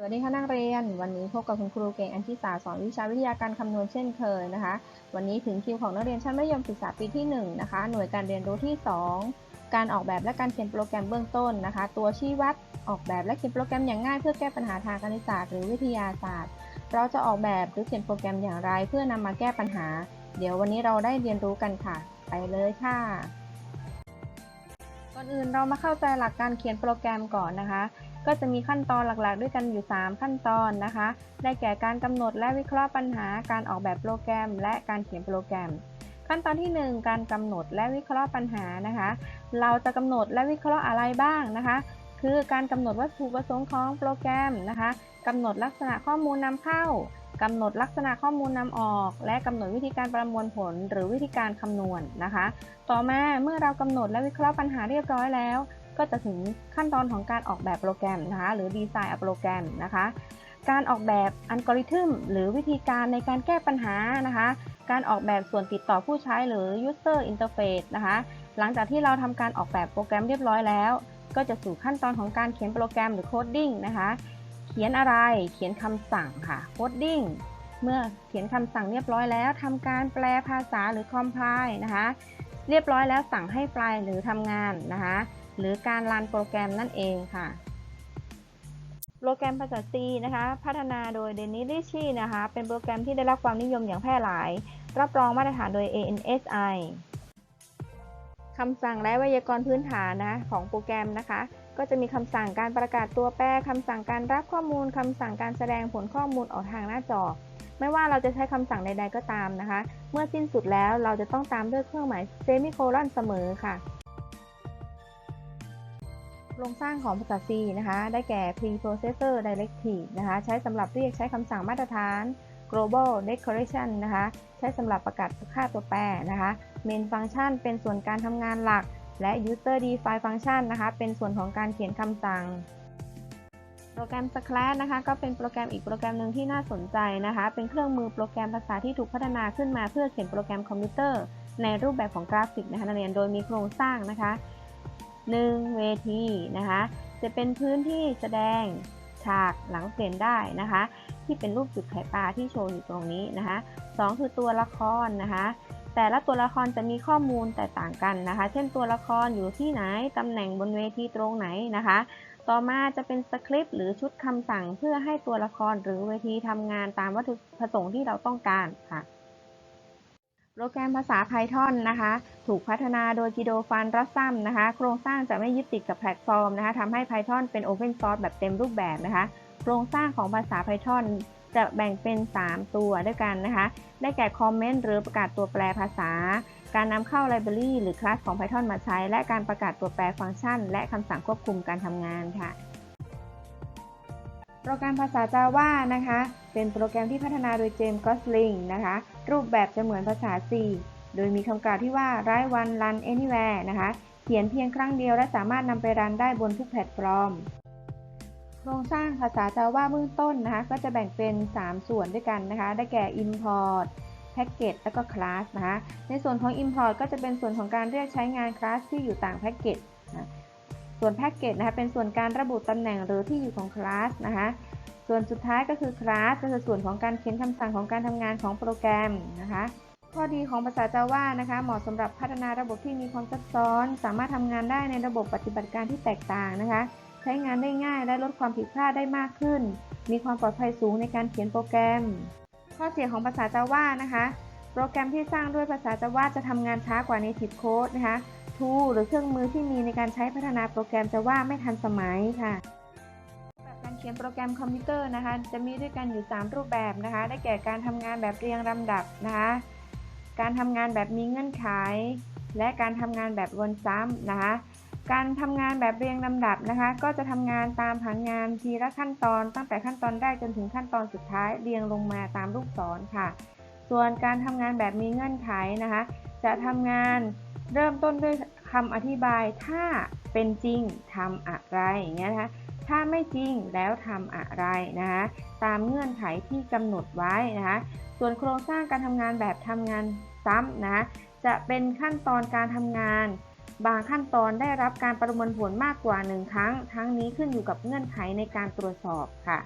สวัสดีค่ะนักเรียน วันนี้พบกับคุณครูเก่งอันชิสาสอนวิชาวิทยาการคำนวณเช่นเคยนะคะ วันนี้ถึงคิวของนักเรียนชั้นมัธยมศึกษาปีที่1นะคะหน่วยการเรียนรู้ที่ 2 การออกแบบและการเขียนโปรแกรมเบื้องต้นนะคะ ตัวชี้วัดออกแบบและเขียนโปรแกรมอย่างง่ายเพื่อแก้ปัญหาทางคณิตศาสตร์หรือวิทยาศาสตร์ เราจะออกแบบหรือเขียนโปรแกรมอย่างไร เพื่อนำมาแก้ปัญหา เดี๋ยววันนี้เราได้เรียนรู้กันค่ะ ไปเลยค่ะก่อนอื่นเรามาเข้าใจหลักการเขียนโปรแกรมก่อนนะคะ ก็จะมีขั้นตอนหลักๆ ด้วยกันอยู่ 3 ขั้นตอนนะคะ ได้แก่การกำหนดและวิเคราะห์ปัญหา การออกแบบโปรแกรม และการเขียนโปรแกรม ขั้นตอนที่ 1 การกำหนดและวิเคราะห์ปัญหานะคะ เราจะกำหนดและวิเคราะห์อะไรบ้างนะคะ คือการกำหนดวัตถุประสงค์ของโปรแกรมนะคะกำหนดลักษณะข้อมูลนำเข้ากำหนดลักษณะข้อมูลนำออก และกำหนดวิธีการประมวลผล หรือวิธีการคำนวณนะคะ ต่อมาเมื่อเรากำหนดและวิเคราะห์ปัญหาเรียบร้อยแล้ว ก็จะถึงขั้นตอนของการออกแบบโปรแกรมนะคะหรือดีไซน์โปรแกรมนะคะการออกแบบอัลกอริทึมหรือวิธีการในการแก้ปัญหานะคะ การออกแบบส่วนติดต่อผู้ใช้หรือ user interface นะคะ หลังจากที่เราทำการออกแบบโปรแกรมเรียบร้อยแล้ว ก็จะสู่ขั้นตอนของการเขียนโปรแกรมหรือโคดดิ้งนะคะ เขียนอะไร เขียนคำสั่งค่ะโคดดิ้ง เมื่อเขียนคำสั่งเรียบร้อยแล้วทำการแปลภาษาหรือ compile นะคะ เรียบร้อยแล้วสั่งให้ไฟล์หรือทำงานนะคะ หรือการรันโปรแกรมนั่นเองค่ะ โปรแกรมภาษา C นะคะ พัฒนาโดยเดนิสริชีนะคะ เป็นโปรแกรมที่ได้รับความนิยมอย่างแพร่หลาย รับรองมาตรฐานโดย ANSI คำสั่งและไวยากรณ์พื้นฐานนะของโปรแกรมนะคะ ก็จะมีคำสั่งการประกาศตัวแปรคำสั่งการรับข้อมูลคำสั่งการแสดงผลข้อมูลออกทางหน้าจอ ไม่ว่าเราจะใช้คำสั่งใด ๆ ก็ตามนะคะ เมื่อสิ้นสุดแล้วเราจะต้องตามด้วยเครื่องหมายเซมิโคลอนเสมอค่ะ โครงสร้างของภาษา C นะคะ ได้แก่ preprocessor directive นะคะ ใช้สำหรับเรียกใช้คำสั่งมาตรฐาน global declaration นะคะ ใช้สำหรับประกาศค่าตัวแปรนะคะ main function เป็นส่วนการทำงานหลัก และ user Defined function นะคะ เป็นส่วนของการเขียนคำสั่ง โปรแกรม Scratch นะคะ ก็เป็นโปรแกรมอีกโปรแกรมหนึ่งที่น่าสนใจนะคะ เป็นเครื่องมือโปรแกรมภาษาที่ถูกพัฒนาขึ้นมาเพื่อเขียนโปรแกรมคอมพิวเตอร์ ในรูปแบบของกราฟิกนะคะนักเรียนโดยมีโครงสร้างนะคะ 1. เวทีนะคะ จะเป็นพื้นที่แสดงฉากหลังเปลี่ยนได้นะคะ ที่เป็นรูปจุดไข่ปลาที่โชว์อยู่ตรงนี้นะคะ2คือตัวละครนะคะ แต่ละตัวละครจะมีข้อมูลแตกต่างกันนะคะ เช่นตัวละครอยู่ที่ไหนตำแหน่งบนเวทีตรงไหนนะคะ ต่อมาจะเป็นสคริปต์หรือชุดคำสั่งเพื่อให้ตัวละครหรือเวทีทำงานตามวัตถุประสงค์ที่เราต้องการค่ะ โปรแกรมภาษา Python นะคะ ถูกพัฒนาโดยกิโดฟันรัสซัมนะคะ โครงสร้างจะไม่ยึดติดกับแพลตฟอร์มนะคะทำให้ Python เป็น Open Source แบบเต็มรูปแบบนะคะ โครงสร้างของภาษา Python จะแบ่งเป็น 3 ตัวด้วยกันนะคะ ได้แก่คอมเมนต์หรือประกาศตัวแปรภาษา การนำเข้าไลบรารีหรือคลาสของ Python มาใช้ และการประกาศตัวแปรฟังก์ชัน และคำสั่งควบคุมการทำงานค่ะ โปรแกรมภาษา Java นะคะ เป็นโปรแกรมที่พัฒนาโดยเจมส์กอสลิงนะคะ รูปแบบจะเหมือนภาษา C โดยมีคำกล่าวที่ว่า write one run anywhere นะคะ เขียนเพียงครั้งเดียวและสามารถนำไปรันได้บนทุกแพลตฟอร์ม โครงสร้างภาษา Java เบื้องต้นนะคะ ก็จะแบ่งเป็น 3 ส่วนด้วยกันนะคะ ได้แก่ import package แล้วก็ class นะคะ ในส่วนของ import ก็จะเป็นส่วนของการเรียกใช้งาน class ที่อยู่ต่าง package นะ ส่วน package นะคะเป็นส่วนการระบุตำแหน่งหรือที่อยู่ของ class นะคะส่วนสุดท้ายก็คือ class ก็คือส่วนของการเขียนคำสั่งของการทำงานของโปรแกรมนะคะข้อดีของภาษา Java นะคะเหมาะสำหรับพัฒนาระบบที่มีความซับซ้อน สามารถทำงานได้ในระบบปฏิบัติการที่แตกต่างนะคะ ใช้งานได้ง่ายและลดความผิดพลาดได้มากขึ้น มีความปลอดภัยสูงในการเขียนโปรแกรม ข้อเสียของภาษา Java นะคะ โปรแกรมที่สร้างด้วยภาษา Java จะทำงานช้ากว่า Native Code นะคะ tool หรือเครื่องมือที่มีในการใช้พัฒนาโปรแกรม Java ไม่ทันสมัยค่ะแบบการเขียนโปรแกรมคอมพิวเตอร์นะคะ จะมีด้วยกันอยู่ 3 รูปแบบนะคะ ได้แก่การทำงานแบบเรียงลำดับนะคะ การทำงานแบบมีเงื่อนไข และการทำงานแบบวนซ้ำนะคะการทำงานแบบเรียงลำดับนะคะ ก็จะทำงานตามผังงานทีละขั้นตอนตั้งแต่ขั้นตอนแรกจนถึงขั้นตอนสุดท้ายเรียงลงมาตามลูกศรค่ะ ส่วนการทำงานแบบมีเงื่อนไขนะคะ จะทำงานเริ่มต้นด้วย คำอธิบายถ้าเป็นจริงทำอะไรอย่างเงี้ยนะคะถ้าไม่จริงแล้วทำอะไรนะคะตามเงื่อนไขที่กำหนดไว้นะคะส่วนโครงสร้างการทำงานแบบทำงานซ้ำนะจะเป็นขั้นตอนการทำงาน บางขั้นตอนได้รับการประมวลผลมากกว่า 1 ครั้ง ทั้งนี้ขึ้นอยู่กับเงื่อนไขในการตรวจสอบค่ะ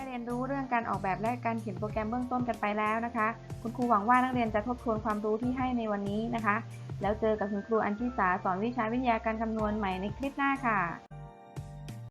ได้เรียนรู้เรื่องการออกแบบและการเขียนโปรแกรมเบื้องต้นกันไปแล้วนะคะ คุณครูหวังว่านักเรียนจะทบทวนความรู้ที่ให้ในวันนี้นะคะ แล้วเจอกับคุณครูอัญชิสาสอนวิชาวิทยาการคำนวณใหม่ในคลิปหน้าค่ะ